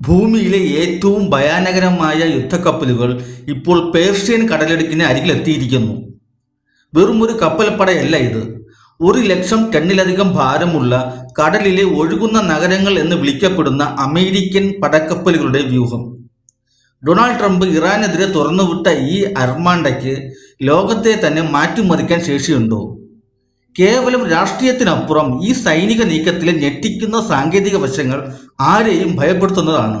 ഭൂമിയിലെ ഏറ്റവും ഭയാനകരമായ യുദ്ധക്കപ്പലുകൾ ഇപ്പോൾ പേർഷ്യൻ കടലിടുക്കിന് അരികിലെത്തിയിരിക്കുന്നു. വെറും ഒരു കപ്പൽപ്പടയല്ല ഇത്. ഒരു ലക്ഷം ടണ്ണിലധികം ഭാരമുള്ള കടലിലെ ഒഴുകുന്ന നഗരങ്ങൾ എന്ന് വിളിക്കപ്പെടുന്ന അമേരിക്കൻ പടക്കപ്പലുകളുടെ വ്യൂഹം. ഡൊണാൾഡ് ട്രംപ് ഇറാനെതിരെ തുറന്നുവിട്ട ഈ അർമാണ്ടയ്ക്ക് ലോകത്തെ തന്നെ മാറ്റിമറിക്കാൻ ശേഷിയുണ്ടോ? കേവലം രാഷ്ട്രീയത്തിനപ്പുറം ഈ സൈനിക നീക്കത്തിലെ ഞെട്ടിക്കുന്ന സാങ്കേതിക വശങ്ങൾ ആരെയും ഭയപ്പെടുത്തുന്നതാണ്.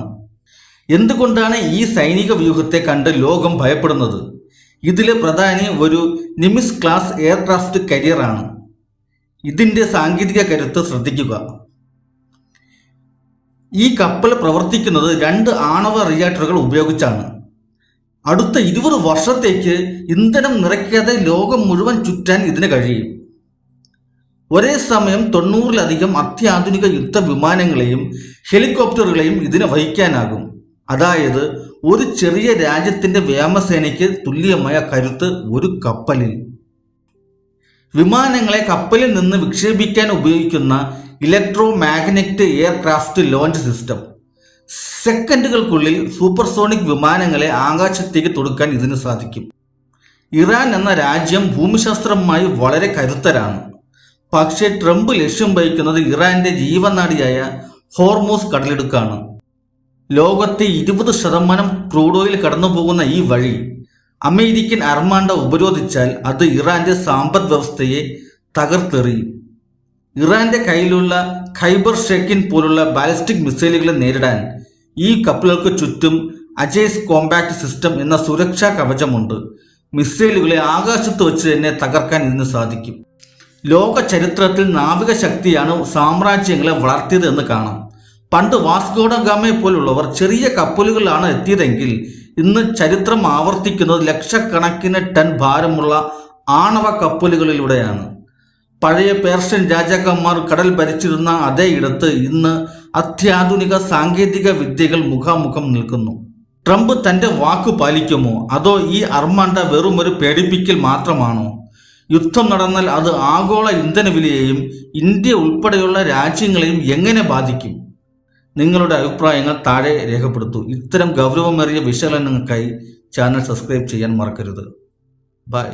എന്തുകൊണ്ടാണ് ഈ സൈനിക വ്യൂഹത്തെ കണ്ട് ലോകം ഭയപ്പെടുന്നത്? ഇതിലെ പ്രധാനി ഒരു നിമിസ് ക്ലാസ് എയർക്രാഫ്റ്റ് കരിയറാണ് ഇതിന്റെ സാങ്കേതിക കരുത്ത് ശ്രദ്ധിക്കുക. ഈ കപ്പൽ പ്രവർത്തിക്കുന്നത് രണ്ട് ആണവ റിയാക്ടറുകൾ ഉപയോഗിച്ചാണ്. അടുത്ത ഇരുപത് വർഷത്തേക്ക് ഇന്ധനം നിറയ്ക്കാതെ ലോകം മുഴുവൻ ചുറ്റാൻ ഇതിന് കഴിയും. ഒരേ സമയം തൊണ്ണൂറിലധികം അത്യാധുനിക യുദ്ധ വിമാനങ്ങളെയും ഹെലികോപ്റ്ററുകളെയും ഇതിന് വഹിക്കാനാകും. അതായത് ഒരു ചെറിയ രാജ്യത്തിന്റെ വ്യോമസേനയ്ക്ക് തുല്യമായ കരുത്ത് ഒരു കപ്പലിൽ. വിമാനങ്ങളെ കപ്പലിൽ നിന്ന് വിക്ഷേപിക്കാൻ ഉപയോഗിക്കുന്ന electro magnet aircraft launch system. സെക്കൻഡുകൾക്കുള്ളിൽ supersonic വിമാനങ്ങളെ ആകാശത്തേക്ക് തൊടുക്കാൻ ഇതിന് സാധിക്കും. ഇറാൻ എന്ന രാജ്യം ഭൂമിശാസ്ത്രമായി വളരെ കരുത്തരാണ്. പക്ഷേ ട്രംപ് ലക്ഷ്യം വഹിക്കുന്നത് ഇറാന്റെ ജീവനാടിയായ ഹോർമോസ് കടലിടുക്കാണ്. ലോകത്തെ ഇരുപത് ശതമാനം ക്രൂഡ് ഓയിൽ കടന്നു പോകുന്ന ഈ വഴി അമേരിക്കൻ അർമാണ്ട ഉപരോധിച്ചാൽ അത് ഇറാന്റെ സമ്പദ് വ്യവസ്ഥയെ തകർത്തെറിയും. ഇറാന്റെ കയ്യിലുള്ള ഖൈബർ ഷെക്കിൻ പോലുള്ള ബാലിസ്റ്റിക് മിസൈലുകളെ നേരിടാൻ ഈ കപ്പലുകൾക്ക് ചുറ്റും അജേസ് കോമ്പാക്ട് സിസ്റ്റം എന്ന സുരക്ഷാ കവചമുണ്ട്. മിസൈലുകളെ ആകാശത്ത് വെച്ച് തന്നെ തകർക്കാൻ ഇതിന് സാധിക്കും. ലോക ചരിത്രത്തിൽ നാവിക ശക്തിയാണ് സാമ്രാജ്യങ്ങളെ വളർത്തിയത് എന്ന് കാണാം. പണ്ട് വാസ്കോഡ ഗാമയെ പോലുള്ളവർ ചെറിയ കപ്പലുകളിലാണ് എത്തിയതെങ്കിൽ ഇന്ന് ചരിത്രം ആവർത്തിക്കുന്നത് ലക്ഷക്കണക്കിന് ടൺ ഭാരമുള്ള ആണവ കപ്പലുകളിലൂടെയാണ്. പഴയ പേർഷ്യൻ രാജാക്കന്മാർ കടൽ ഭരിച്ചിരുന്ന അതേ ഇടത്ത് ഇന്ന് അത്യാധുനിക സാങ്കേതിക വിദ്യകൾ മുഖാമുഖം നിൽക്കുന്നു. ട്രംപ് തന്റെ വാക്ക് പാലിക്കുമോ? അതോ ഈ അർമാണ്ട വെറുമൊരു പേടിപ്പിക്കൽ മാത്രമാണോ? യുദ്ധം നടന്നാൽ അത് ആഗോള ഇന്ധന വിലയെയും ഇന്ത്യ ഉൾപ്പെടെയുള്ള രാജ്യങ്ങളെയും എങ്ങനെ ബാധിക്കും? നിങ്ങളുടെ അഭിപ്രായങ്ങൾ താഴെ രേഖപ്പെടുത്തൂ. ഇത്തരം ഗൗരവമേറിയ വിശകലനങ്ങൾക്കായി ചാനൽ സബ്സ്ക്രൈബ് ചെയ്യാൻ മറക്കരുത്. ബൈ.